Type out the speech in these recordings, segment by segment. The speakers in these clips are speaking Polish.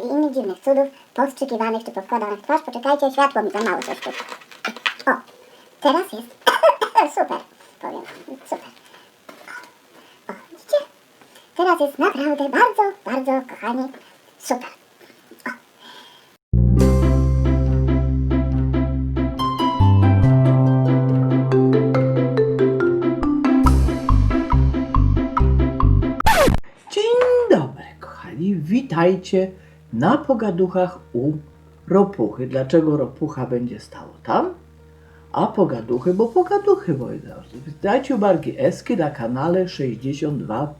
i innych dziwnych cudów, powstrzykiwanych czy powkładanych w twarz. Poczekajcie, światło mi za mało coś. O, teraz jest super, powiem, super. O, widzicie? Teraz jest naprawdę bardzo, bardzo, kochani, super. Dzień dobry, kochani. Witajcie na pogaduchach u ropuchy. Dlaczego ropucha będzie stało tam? A pogaduchy, bo pogaduchy, moi drodzy. Witajcie u Eski na kanale 62.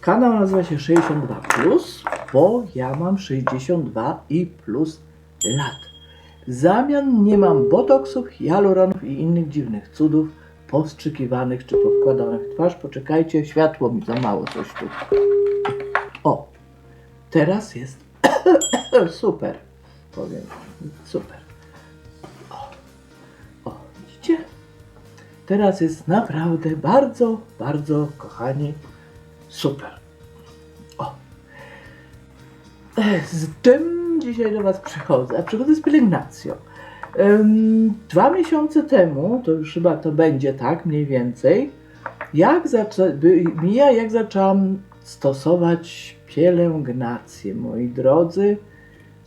Kanał nazywa się 62, bo ja mam 62 i plus lat. Zamian nie mam botoksów, hialuronów i innych dziwnych cudów powstrzykiwanych czy powkładanych w twarz. Poczekajcie, światło mi za mało coś tu. Teraz jest super, powiem, super. O, o, widzicie? Teraz jest naprawdę bardzo, bardzo, kochani, super. O. E, Z czym dzisiaj do Was przychodzę? Przychodzę z pielęgnacją. Dwa miesiące temu, to już chyba to będzie tak mniej więcej, jak zaczę, mija jak zaczęłam stosować pielęgnację, moi drodzy,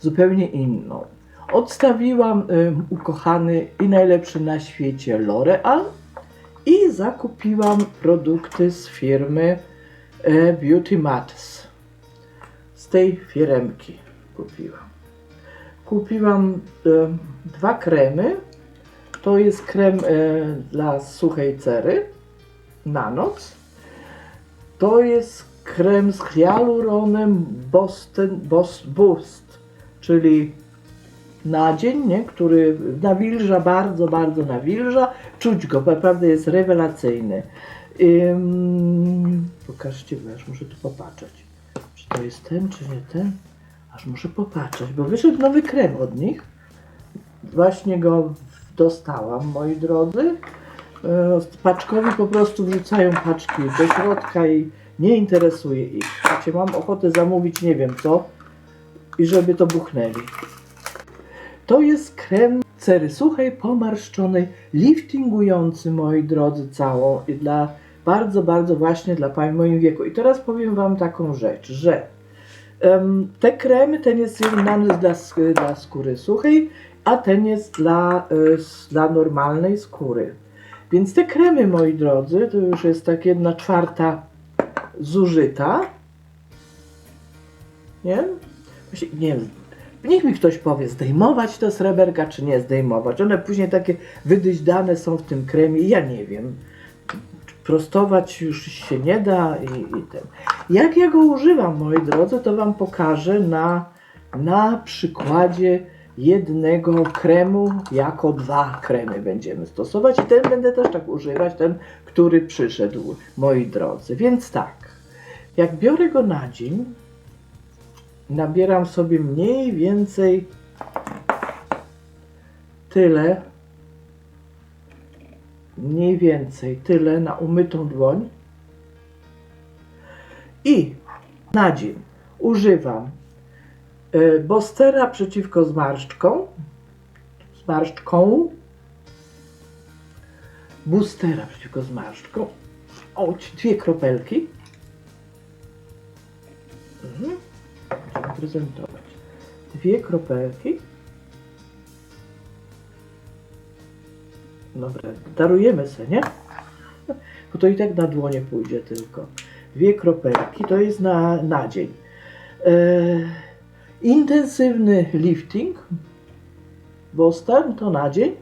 zupełnie inną. Odstawiłam em, ukochany i najlepszy na świecie L'Oreal i zakupiłam produkty z firmy e, Beauty Mattes. Z tej firemki kupiłam. Kupiłam e, dwa kremy. To jest krem e, dla suchej cery na noc. To jest krem z hialuronem Boston, Bos, Boost, czyli na dzień, nie? który nawilża, bardzo, bardzo nawilża. Czuć go, naprawdę jest rewelacyjny. Ym, pokażcie, bo aż muszę tu popatrzeć. Czy to jest ten, czy nie ten? Aż muszę popatrzeć, bo wyszedł nowy krem od nich. Właśnie go dostałam, moi drodzy. E, Paczkowi po prostu wrzucają paczki do środka i nie interesuje ich. Wiecie, mam ochotę zamówić nie wiem co i żeby to buchnęli. To jest krem cery suchej, pomarszczonej, liftingujący, moi drodzy, całą i dla bardzo, bardzo właśnie dla pań w moim wieku. I teraz powiem Wam taką rzecz, że em, te kremy, ten jest wyrównany dla, dla skóry suchej, a ten jest dla, y, dla normalnej skóry. Więc te kremy, moi drodzy, to już jest tak jedna czwarta zużyta. Nie? Nie wiem, Niech mi ktoś powie, zdejmować te sreberka, czy nie zdejmować. One później takie wydyźdane są w tym kremie, ja nie wiem. Prostować już się nie da i, i ten. Jak ja go używam, moi drodzy, to Wam pokażę na, na przykładzie jednego kremu, jako dwa kremy będziemy stosować i ten będę też tak używać, ten, który przyszedł, moi drodzy. Więc tak, jak biorę go na dzień, nabieram sobie mniej więcej tyle, mniej więcej tyle na umytą dłoń i na dzień używam Bostera przeciwko zmarszczkom, zmarszczką, Boostera przeciwko zmarszczkom, o, dwie kropelki. Mhm prezentować. Dwie kropelki. Dobra, darujemy sobie, nie? Bo to i tak na dłonie pójdzie tylko. Dwie kropelki to jest na, na dzień. E, intensywny lifting Boston to na dzień,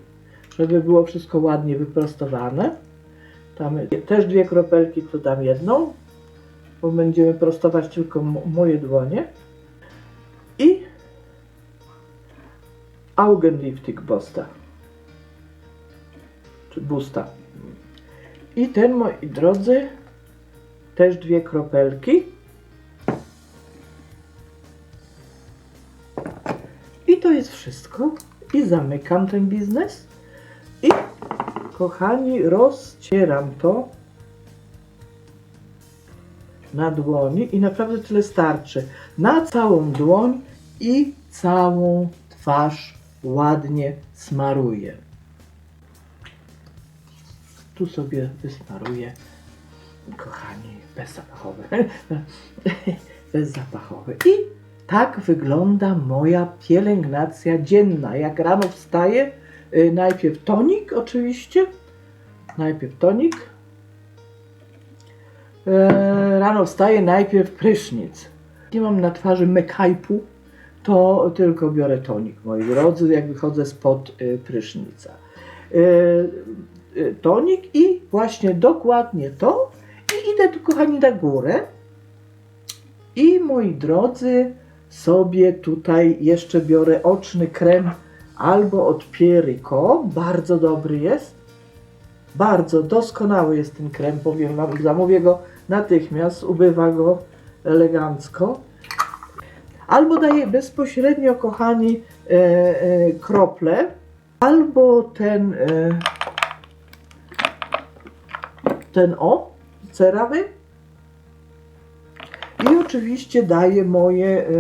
żeby było wszystko ładnie wyprostowane. Tam też dwie kropelki, to dam jedną, bo będziemy prostować tylko moje dłonie. I Augenlifting Bosta. Czy Busta. I ten, moi drodzy, też dwie kropelki. To jest wszystko. I zamykam ten biznes. I kochani, rozcieram to na dłoni i naprawdę tyle starczy. Na całą dłoń i całą twarz ładnie smaruję. Tu sobie wysmaruję, kochani, bezzapachowe. bezzapachowe. I tak wygląda moja pielęgnacja dzienna. Jak rano wstaję, y, najpierw tonik oczywiście, najpierw tonik. E, Rano wstaję, najpierw prysznic. Nie mam na twarzy make-upu, to tylko biorę tonik, moi drodzy, jak wychodzę spod y, prysznica. Y, y, Tonik i właśnie dokładnie to. I idę tu, kochani, na górę. I moi drodzy, sobie tutaj jeszcze biorę oczny krem albo od Pierrico. Bardzo dobry jest. Bardzo doskonały jest ten krem, powiem wam. Zamówię go natychmiast, ubywa go elegancko. Albo daję bezpośrednio, kochani, e, e, krople, albo ten, e, ten o, cerawy. I oczywiście daję moje, e,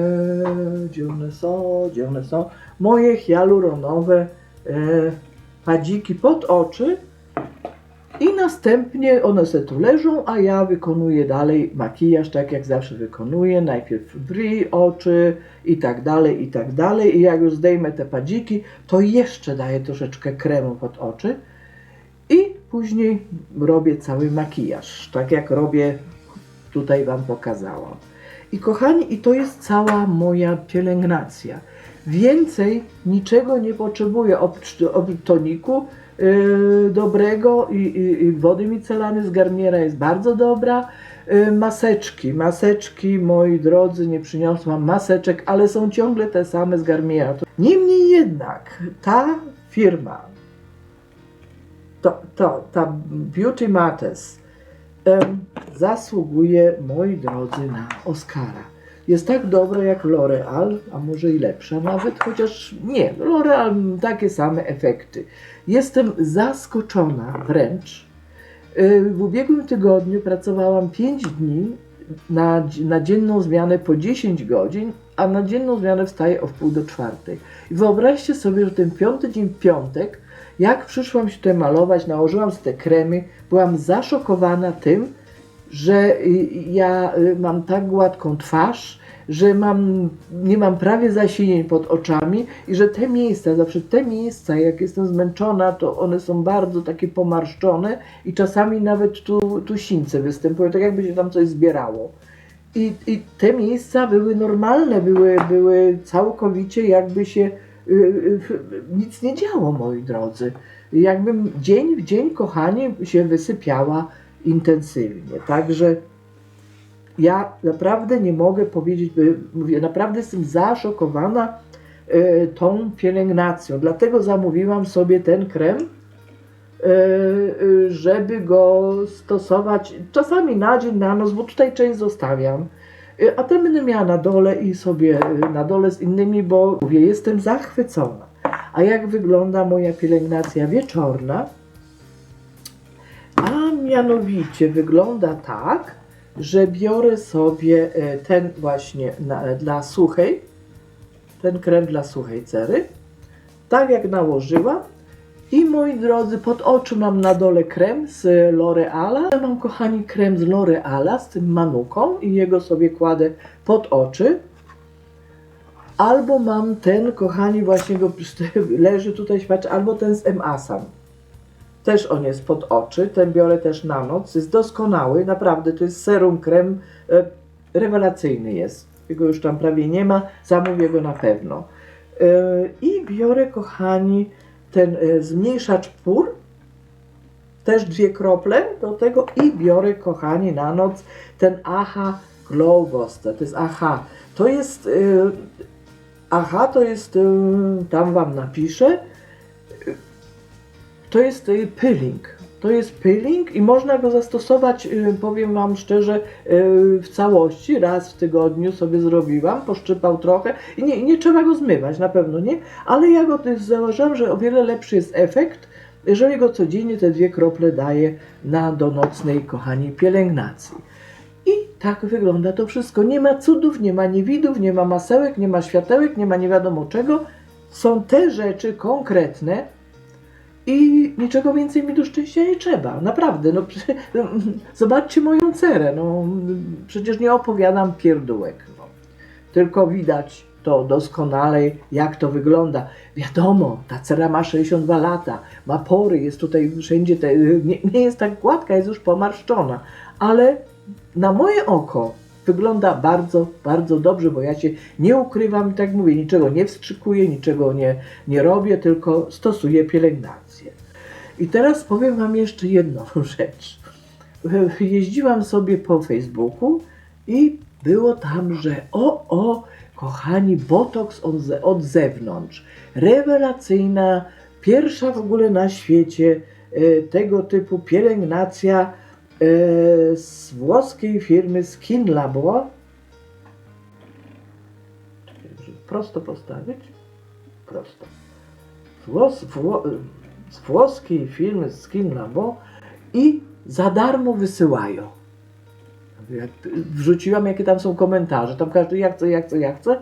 gdzie one są, gdzie one są, moje hialuronowe e, padziki pod oczy. I następnie one se tu leżą, a ja wykonuję dalej makijaż, tak jak zawsze wykonuję. Najpierw bri, oczy i tak dalej, i tak dalej. I jak już zdejmę te padziki, to jeszcze daję troszeczkę kremu pod oczy. I później robię cały makijaż, tak jak robię tutaj Wam pokazałam. I kochani, i to jest cała moja pielęgnacja. Więcej niczego nie potrzebuję oprócz, toniku yy, dobrego i, i, i wody micelarnej z Garniera jest bardzo dobra. Yy, maseczki, maseczki, moi drodzy, nie przyniosłam maseczek, ale są ciągle te same z Garniera. Niemniej jednak ta firma, to, to, ta Beauty Matters em, zasługuje, moi drodzy, na Oscara. Jest tak dobra jak L'Oreal, a może i lepsza nawet, chociaż nie, L'Oreal takie same efekty. Jestem zaskoczona wręcz. Y, W ubiegłym tygodniu pracowałam 5 dni na, na dzienną zmianę po 10 godzin, a na dzienną zmianę wstaję o wpół do czwartej. I wyobraźcie sobie, że ten piąty dzień, piątek, jak przyszłam się tutaj malować, nałożyłam te kremy, byłam zaszokowana tym, że y, ja y, mam tak gładką twarz, że mam, nie mam prawie zasinień pod oczami i że te miejsca, zawsze te miejsca, jak jestem zmęczona, to one są bardzo takie pomarszczone i czasami nawet tu, tu sińce występują, tak jakby się tam coś zbierało. I, I te miejsca były normalne, były, były całkowicie jakby się y, y, nic nie działo, moi drodzy. Jakbym dzień w dzień, kochanie, się wysypiała intensywnie. Także ja naprawdę nie mogę powiedzieć, mówię, naprawdę jestem zaszokowana e, tą pielęgnacją. Dlatego zamówiłam sobie ten krem, e, e, żeby go stosować czasami na dzień, na noc, bo tutaj część zostawiam. A ten będę miała na dole i sobie na dole z innymi, bo mówię, jestem zachwycona. A jak wygląda moja pielęgnacja wieczorna? Mianowicie wygląda tak, że biorę sobie e, ten właśnie na, dla suchej, ten krem dla suchej cery, tak jak nałożyłam. I moi drodzy, pod oczy mam na dole krem z L'Oreala. Ja mam, kochani, krem z L'Oreala z tym manuką i jego sobie kładę pod oczy. Albo mam ten, kochani, właśnie go leży tutaj świadczy, albo ten z M-Asam. Też on jest pod oczy, ten biorę też na noc, jest doskonały, naprawdę, to jest serum krem, e, rewelacyjny jest. Jego już tam prawie nie ma, zamówię go na pewno. E, I biorę, kochani, ten e, zmniejszacz pór, też dwie krople do tego i biorę, kochani, na noc ten AHA Glow Buster, to jest AHA. To jest, AHA to jest, tam Wam napiszę, to jest y, peeling. To jest peeling i można go zastosować, y, powiem Wam szczerze, y, w całości. Raz w tygodniu sobie zrobiłam, poszczypał trochę i nie, nie trzeba go zmywać, na pewno nie, ale ja go też zauważyłam, że o wiele lepszy jest efekt, jeżeli go codziennie te dwie krople daję na do nocnej, kochani, pielęgnacji. I tak wygląda to wszystko. Nie ma cudów, nie ma niewidów, nie ma masełek, nie ma światełek, nie ma nie wiadomo czego. Są te rzeczy konkretne i niczego więcej mi do szczęścia nie trzeba. Naprawdę. No, prze- zobaczcie moją cerę. No, przecież nie opowiadam pierdółek. No. Tylko widać to doskonale, jak to wygląda. Wiadomo, ta cera ma 62 lata, ma pory, jest tutaj wszędzie, te, nie, nie jest tak gładka, jest już pomarszczona, ale na moje oko wygląda bardzo, bardzo dobrze, bo ja się nie ukrywam, tak mówię, niczego nie wstrzykuję, niczego nie, nie robię, tylko stosuję pielęgnację. I teraz powiem Wam jeszcze jedną rzecz. Jeździłam sobie po Facebooku i było tam, że o, o, kochani, botoks od, od zewnątrz. Rewelacyjna, pierwsza w ogóle na świecie e, tego typu pielęgnacja e, z włoskiej firmy Skin Labo. Prosto postawić. Prosto. Włos, wło, z włoskiej firmy Skin Labo i za darmo wysyłają. Jak wrzuciłam, jakie tam są komentarze, tam każdy jak chce, jak chce, jak chce,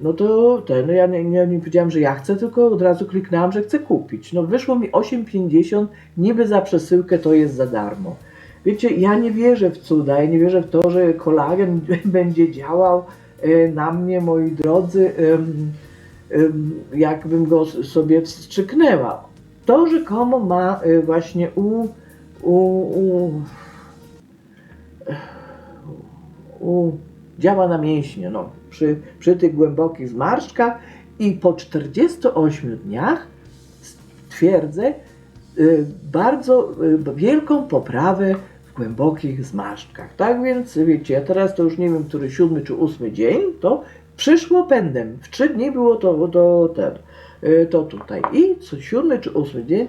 no to ten, no ja nie, nie, nie powiedziałam, że ja chcę, tylko od razu kliknęłam, że chcę kupić. No wyszło mi 8,50, niby za przesyłkę to jest za darmo. Wiecie, ja nie wierzę w cuda, ja nie wierzę w to, że kolagen będzie działał e, na mnie, moi drodzy, jakbym go sobie wstrzyknęła. To rzekomo ma e, właśnie u, u, u u, działa na mięśnie, no, przy, przy tych głębokich zmarszczkach i po 48 dniach twierdzę y, bardzo y, wielką poprawę w głębokich zmarszczkach. Tak więc wiecie, ja teraz to już nie wiem, który siódmy czy ósmy dzień, to przyszło pędem. W trzy dni było to, to ten, y, to tutaj. I co siódmy czy ósmy dzień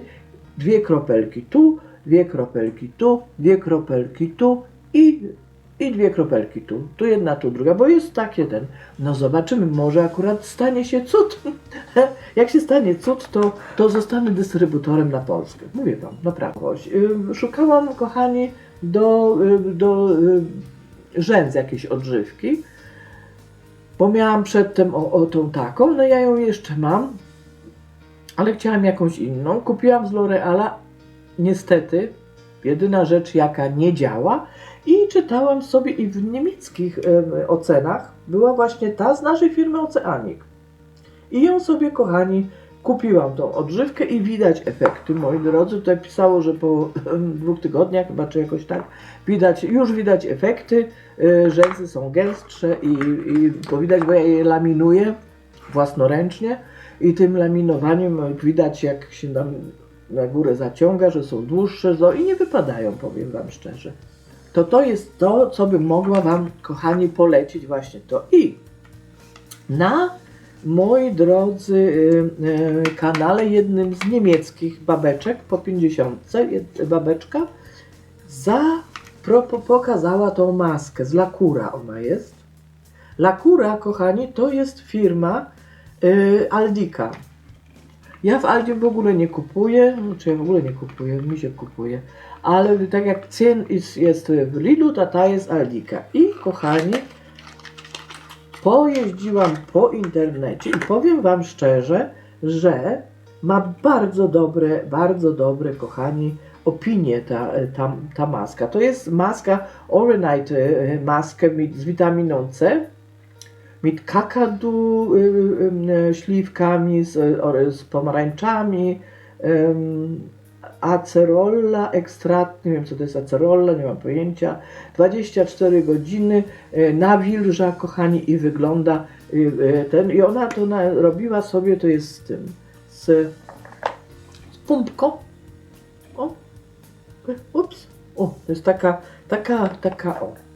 dwie kropelki tu, dwie kropelki tu, dwie kropelki tu i, i dwie kropelki tu. Tu jedna, tu druga, bo jest takie ten. No zobaczymy, może akurat stanie się cud. Jak się stanie cud, to, to zostanę dystrybutorem na Polskę. Mówię wam, naprawdę. Y, Szukałam, kochani, do, y, do y, rzędz jakiejś odżywki, bo miałam przedtem o, o tą taką, no ja ją jeszcze mam, ale chciałam jakąś inną. Kupiłam z L'Oreala, niestety, jedyna rzecz jaka nie działa i czytałam sobie i w niemieckich em, ocenach była właśnie ta z naszej firmy Oceanik. I ją sobie, kochani, kupiłam tą odżywkę i widać efekty, moi drodzy. Tutaj pisało, że po dwóch tygodniach, chyba czy jakoś tak, widać, już widać efekty. y, Rzęsy są gęstsze i, i bo widać, bo ja je laminuję własnoręcznie i tym laminowaniem widać, jak się tam na górę zaciąga, że są dłuższe zo- i nie wypadają, powiem Wam szczerze. To to jest to, co bym mogła Wam, kochani, polecić właśnie to. I na, moi drodzy, y, y, kanale jednym z niemieckich babeczek po 50, jed- babeczka, za, pro, po- pokazała tą maskę z Lakura ona jest. Lakura, kochani, to jest firma y, Aldika. Ja w Aldzie w ogóle nie kupuję, czy ja w ogóle nie kupuję, mi się kupuje, ale tak jak cen jest, jest w Lidlu, to ta jest Aldika. I kochani, pojeździłam po internecie i powiem Wam szczerze, że ma bardzo dobre, bardzo dobre, kochani, opinie ta, ta, ta maska. To jest maska Oronite e, maskę z witaminą C, mit kakadu, y, y, y, śliwkami, z, z pomarańczami, acerolla, ekstrakt, nie wiem co to jest acerolla, nie mam pojęcia, 24 godziny, nawilża, kochani, i wygląda ten, i ona to na, robiła sobie, to jest z tym, z, z pumpką, o, ups, o, to jest taka, taka, taka, o,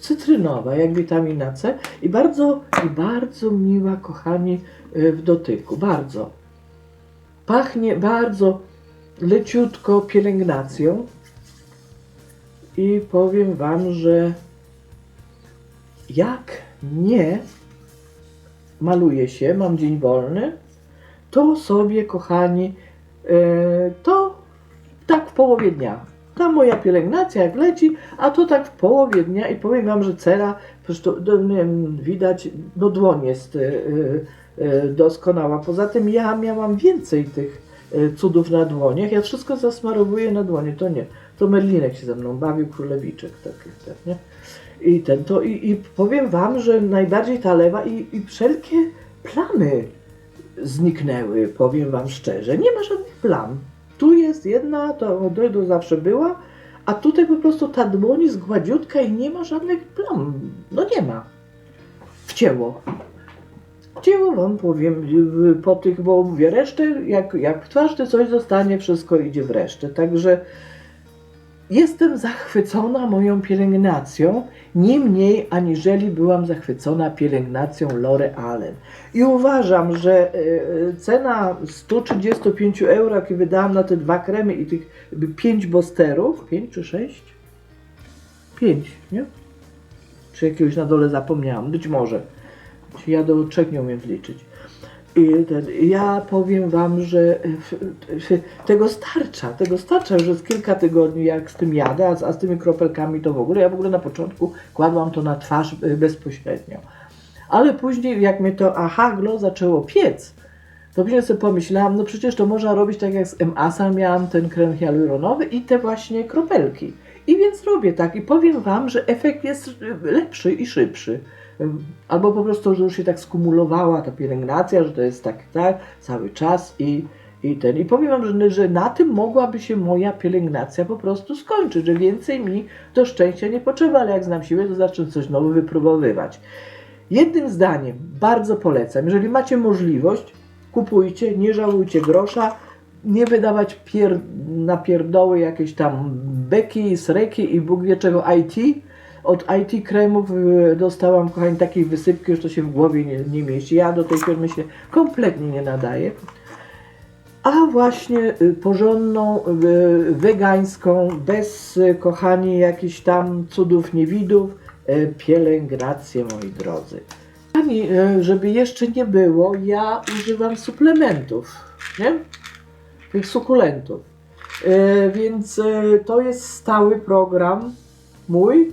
cytrynowa, jak witamina C. I bardzo, i bardzo miła, kochani, y, w dotyku, bardzo. Pachnie bardzo leciutko pielęgnacją. I powiem Wam, że jak nie maluję się, mam dzień wolny, to sobie, kochani, y, to tak w połowie dnia, ta moja pielęgnacja jak leci, a to tak w połowie dnia i powiem Wam, że cera, zresztą do- nie wiem, widać, no dłoń jest y, y, y, doskonała. Poza tym ja miałam więcej tych cudów na dłoniach, ja wszystko zasmarowuję na dłonie, to nie. To Merlinek się ze mną bawił, królewiczek taki ten, nie? I ten, to i, i powiem Wam, że najbardziej ta lewa i, i wszelkie plamy zniknęły, powiem Wam szczerze. Nie ma żadnych plam. Tu jest jedna, to, to zawsze była, a tutaj po prostu ta dłoń jest gładziutka i nie ma żadnych plam. No nie ma. Wcięło. Wcięło Wam powiem po tych, bo mówię, resztę, jak, jak w twarz coś zostanie, wszystko idzie w resztę. Także jestem zachwycona moją pielęgnacją, nie mniej aniżeli byłam zachwycona pielęgnacją L'Orealem. I uważam, że e, cena 135 euro, jakie wydałam na te dwa kremy i tych 5 bosterów, 5 czy 6? 5, nie? Czy jakiegoś na dole zapomniałam? Być może. Ja do trzech nie umiem liczyć. I ten, ja powiem Wam, że tego starcza, tego starcza już jest kilka tygodni, jak z tym jadę, a z, a z tymi kropelkami to w ogóle. Ja w ogóle na początku kładłam to na twarz y, bezpośrednio. Ale później, jak mnie to aha, glow zaczęło piec, to później sobie pomyślałam, no przecież to można robić tak jak z MASA, miałam ten krem hialuronowy i te właśnie kropelki. I więc robię tak i powiem Wam, że efekt jest lepszy i szybszy. Albo po prostu, że już się tak skumulowała ta pielęgnacja, że to jest tak, tak, cały czas i, i ten. I powiem Wam, że, że na tym mogłaby się moja pielęgnacja po prostu skończyć, że więcej mi do szczęścia nie potrzeba, ale jak znam siebie, to zacznę coś nowego wypróbowywać. Jednym zdaniem, bardzo polecam, jeżeli macie możliwość, kupujcie, nie żałujcie grosza, nie wydawać pier- na pierdoły jakieś tam beki, sreki i Bóg wie czego IT. Od IT kremów y, dostałam, kochani, takiej wysypki, że to się w głowie nie, nie mieści. Ja do tej firmy się kompletnie nie nadaję. A właśnie y, porządną, y, wegańską, bez, kochani, jakichś tam cudów, niewidów, pielęgnację, moi drodzy. Y, żeby jeszcze nie było, ja używam suplementów, nie? Tych sukulentów. Więc to jest stały program mój.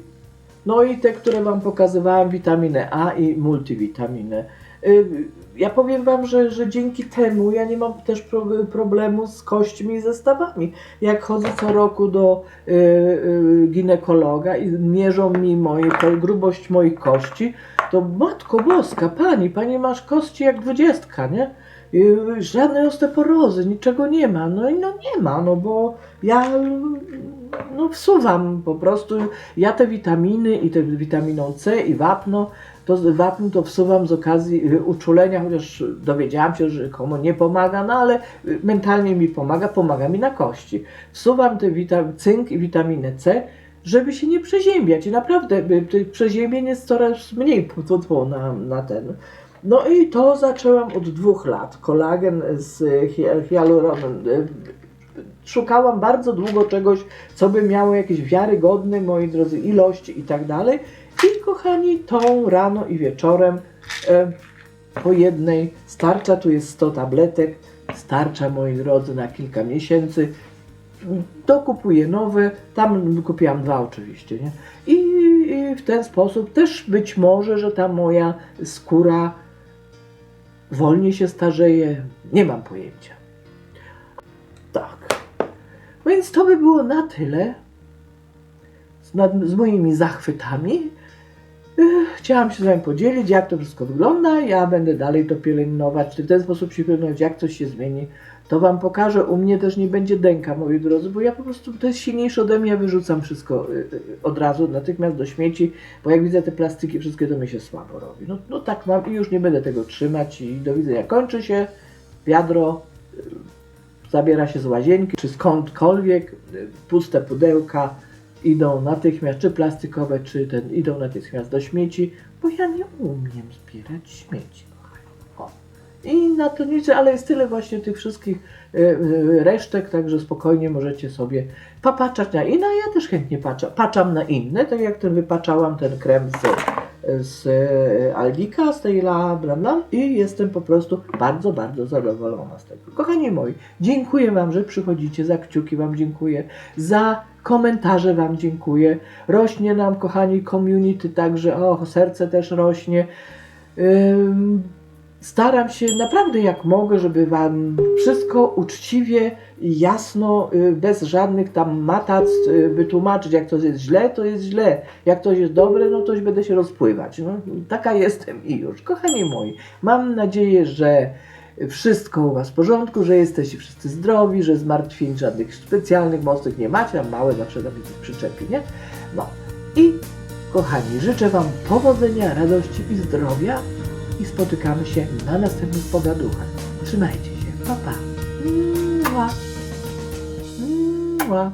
No i te, które Wam pokazywałam, witaminę A i multivitaminę. Y, Ja powiem Wam, że, że dzięki temu ja nie mam też pro, problemu z kośćmi i zestawami. Jak chodzę co roku do y, y, ginekologa i mierzą mi moje, grubość moich kości, to Matko Boska, Pani, Pani masz kości jak dwudziestka, nie? Y, Żadnej osteoporozy, niczego nie ma. No i no nie ma, no bo ja no wsuwam po prostu, ja te witaminy i te witaminą C i wapno, to wapno to wsuwam z okazji y, uczulenia, chociaż dowiedziałam się, że komu nie pomaga, no ale y, mentalnie mi pomaga, pomaga mi na kości. Wsuwam te wita- cynk i witaminę C, żeby się nie przeziębiać i naprawdę przeziębień jest coraz mniej tfu, na, na ten. No i to zaczęłam od dwóch lat. Kolagen z y, hi- hialuronem. y, Szukałam bardzo długo czegoś, co by miało jakieś wiarygodne, moi drodzy, ilości i tak dalej. I kochani, tą rano i wieczorem e, po jednej starcza, tu jest 100 tabletek, starcza, moi drodzy, na kilka miesięcy. Dokupuję nowe, tam kupiłam dwa oczywiście, nie? I, I w ten sposób też być może, że ta moja skóra wolniej się starzeje, nie mam pojęcia. Tak. Więc to by było na tyle z, nad, z moimi zachwytami. Chciałam się z Wami podzielić, jak to wszystko wygląda. Ja będę dalej to pielęgnować, w ten sposób się pielęgnować, jak coś się zmieni. To Wam pokażę. U mnie też nie będzie dęka, moi drodzy, bo ja po prostu, to jest silniejsze ode mnie, ja wyrzucam wszystko y, y, od razu, natychmiast do śmieci, bo jak widzę te plastiki, wszystkie to mi się słabo robi. No, no tak mam i już nie będę tego trzymać i do widzenia. Kończy się wiadro, zabiera się z łazienki, czy skądkolwiek, y, puste pudełka idą natychmiast, czy plastikowe, czy ten, idą natychmiast do śmieci, bo ja nie umiem zbierać śmieci. O. I na to nic, ale jest tyle właśnie tych wszystkich y, y, resztek, także spokojnie możecie sobie popatrzeć na inne. Ja też chętnie patrzę, patrzam na inne, tak jak ten wypaczałam ten krem z, z y, Algika, z tej La bla, bla i jestem po prostu bardzo, bardzo zadowolona z tego. Kochani moi, dziękuję Wam, że przychodzicie, za kciuki Wam dziękuję, za komentarze Wam dziękuję. Rośnie nam, kochani, community, także o, serce też rośnie. Staram się naprawdę jak mogę, żeby Wam wszystko uczciwie jasno, y, bez żadnych tam matac y, wytłumaczyć. Jak coś jest źle, to jest źle. Jak coś jest dobre, no to już będę się rozpływać. No, taka jestem i już. Kochani moi, mam nadzieję, że wszystko u Was w porządku, że jesteście wszyscy zdrowi, że zmartwień żadnych specjalnych, mocnych nie macie, tam małe zawsze tam jakieś przyczepy, nie? No i kochani, życzę Wam powodzenia, radości i zdrowia i spotykamy się na następnych pogaduchach. Trzymajcie się, pa pa. Mua. Mua.